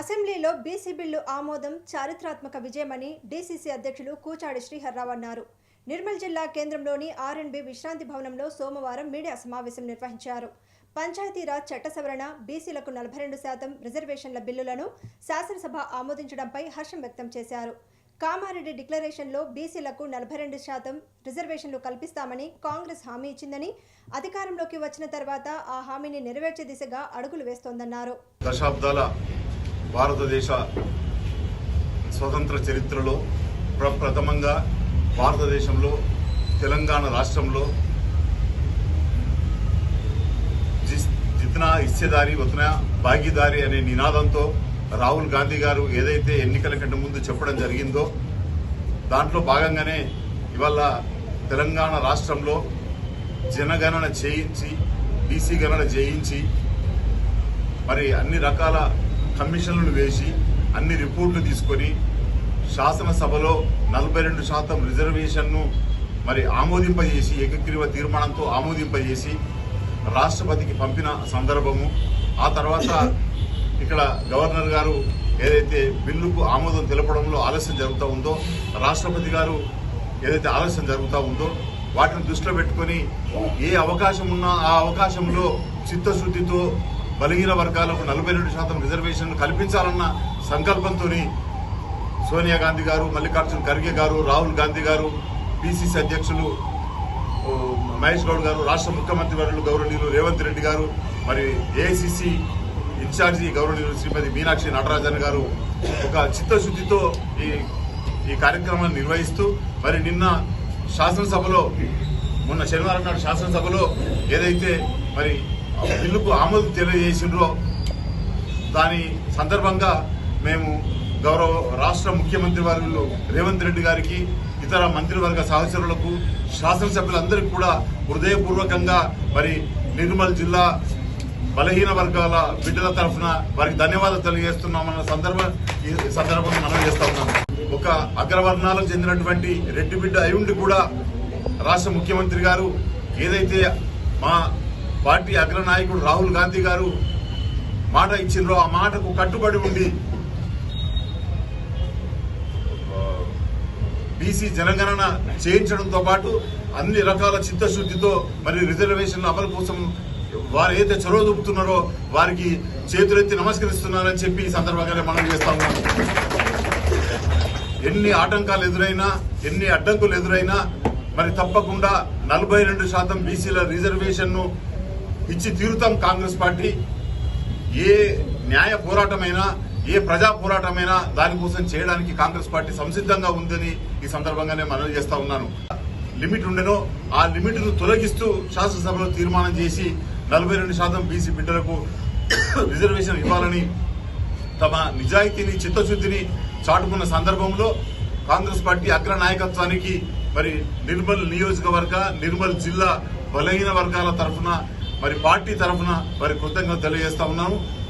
అసెంబ్లీలో BC bill ఆమోదం చారిత్రాత్మక విజయమని డీసీసీ అధ్యక్షులు కూచాడి శ్రీహర్రావు అన్నారు. నిర్మల్ జిల్లా కేంద్రంలోని ఆర్ఎండ్బి విశ్రాంతి భవనంలో సోమవారం మీడియా సమావేశం నిర్వహించారు. పంచాయతీరాజ్ చట్ట సవరణ బీసీలకు నలభై రెండు శాతం రిజర్వేషన్ల బిల్లులను శాసనసభ ఆమోదించడంపై హర్షం వ్యక్తం చేశారు. కామారెడ్డి డిక్లరేషన్లో బీసీలకు నలభై రెండు శాతం రిజర్వేషన్లు కల్పిస్తామని కాంగ్రెస్ హామీ ఇచ్చిందని అధికారంలోకి వచ్చిన తర్వాత ఆ హామీని నెరవేర్చే దిశగా అడుగులు వేస్తోందన్నారు. దశాబ్దాల భారతదేశ స్వతంత్ర చరిత్రలో ప్రప్రథమంగా భారతదేశంలో తెలంగాణ రాష్ట్రంలో జిస్- జిత్నా హిస్సేదారి ఉతనా భాగీదారి అనే నినాదంతో రాహుల్ గాంధీ గారు ఏదైతే ఎన్నికల కంటే ముందు చెప్పడం జరిగిందో దాంట్లో భాగంగానే ఇవాళ తెలంగాణ రాష్ట్రంలో జనగణన చేయించి బీసీ గణన చేయించి మరి అన్ని రకాల కమిషన్లను వేసి అన్ని రిపోర్ట్లు తీసుకొని శాసనసభలో నలభై రెండు శాతం రిజర్వేషన్ను మరి ఆమోదింపజేసి ఏకగ్రీవ తీర్మానంతో ఆమోదింపజేసి రాష్ట్రపతికి పంపిన సందర్భము. ఆ తర్వాత ఇక్కడ గవర్నర్ గారు ఏదైతే బిల్లుకు ఆమోదం తెలపడంలో ఆలస్యం జరుగుతూ ఉందో రాష్ట్రపతి గారు ఏదైతే ఆలస్యం జరుగుతూ ఉందో వాటిని దృష్టిలో పెట్టుకొని ఏ అవకాశం ఉన్నా ఆ అవకాశంలో చిత్తశుద్ధితో బలహీన వర్గాలకు నలభై రెండు శాతం రిజర్వేషన్ కల్పించాలన్న సంకల్పంతో సోనియా గాంధీ గారు మల్లికార్జున ఖర్గే గారు రాహుల్ గాంధీ గారు పిసిసి అధ్యక్షులు మహేష్ గౌడ్ గారు రాష్ట్ర ముఖ్యమంత్రి వర్యులు గౌరవనీయులు రేవంత్ రెడ్డి గారు మరి ఏఐసిసి ఇన్ఛార్జి గౌరవనీయులు శ్రీమతి మీనాక్షి నటరాజన్ గారు ఒక చిత్తశుద్ధితో ఈ ఈ కార్యక్రమాన్ని నిర్వహిస్తూ మరి నిన్న శాసనసభలో మొన్న శనివారం నాడు శాసనసభలో ఏదైతే మరి బిల్లుకు ఆమోదం తెలియజేసిండ్రో. దాని సందర్భంగా మేము గౌరవ రాష్ట్ర ముఖ్యమంత్రి వారు రేవంత్ రెడ్డి గారికి ఇతర మంత్రివర్గ సహచరులకు శాసనసభ్యులందరికీ కూడా హృదయపూర్వకంగా మరి నిర్మల్ జిల్లా బలహీన వర్గాల బిడ్డల తరఫున వారికి ధన్యవాదాలు తెలియజేస్తున్నామన్న సందర్భం ఈ సందర్భంగా మనం చేస్తా ఉన్నాం ఒక అగ్రవర్ణాలకు చెందినటువంటి రెడ్డి బిడ్డ అయి ఉండి కూడా రాష్ట్ర ముఖ్యమంత్రి గారు ఏదైతే మా పార్టీ అగ్రనాయకుడు రాహుల్ గాంధీ గారు మాట ఇచ్చిండ్రో ఆ మాటకు కట్టుబడి ఉండి బీసీ జనగణన చేయించడంతో పాటు అన్ని రకాల చిత్తశుద్ధితో మరి రిజర్వేషన్ల అమలు కోసం వారు ఏదైతే చొరవ చూపుతున్నారో వారికి చేతులెత్తి నమస్కరిస్తున్నారని చెప్పి ఈ సందర్భంగానే మనం చేస్తా ఎన్ని ఆటంకాలు ఎదురైనా ఎన్ని అడ్డంకులు ఎదురైనా మరి తప్పకుండా నలభై రెండు శాతం బీసీల రిజర్వేషన్ను ఇచ్చి తీరుతాం కాంగ్రెస్ పార్టీ. ఏ న్యాయ పోరాటమైనా ఏ ప్రజా పోరాటమైనా దానికోసం చేయడానికి కాంగ్రెస్ పార్టీ సంసిద్ధంగా ఉందని ఈ సందర్భంగానే మనవి చేస్తా ఉన్నాను. లిమిట్ ఉండెనో ఆ లిమిట్ను తొలగిస్తూ శాసనసభలో తీర్మానం చేసి నలభై రెండు శాతం బీసీ బిడ్డలకు రిజర్వేషన్ ఇవ్వాలని తమ నిజాయితీని చిత్తశుద్ధిని చాటుకున్న సందర్భంలో కాంగ్రెస్ పార్టీ అగ్ర నాయకత్వానికి మరి నిర్మల్ నియోజకవర్గ నిర్మల్ జిల్లా బలహీన వర్గాల తరఫున మరి పార్టీ తరఫున మరి కృతజ్ఞత తెలియజేస్తా ఉన్నాము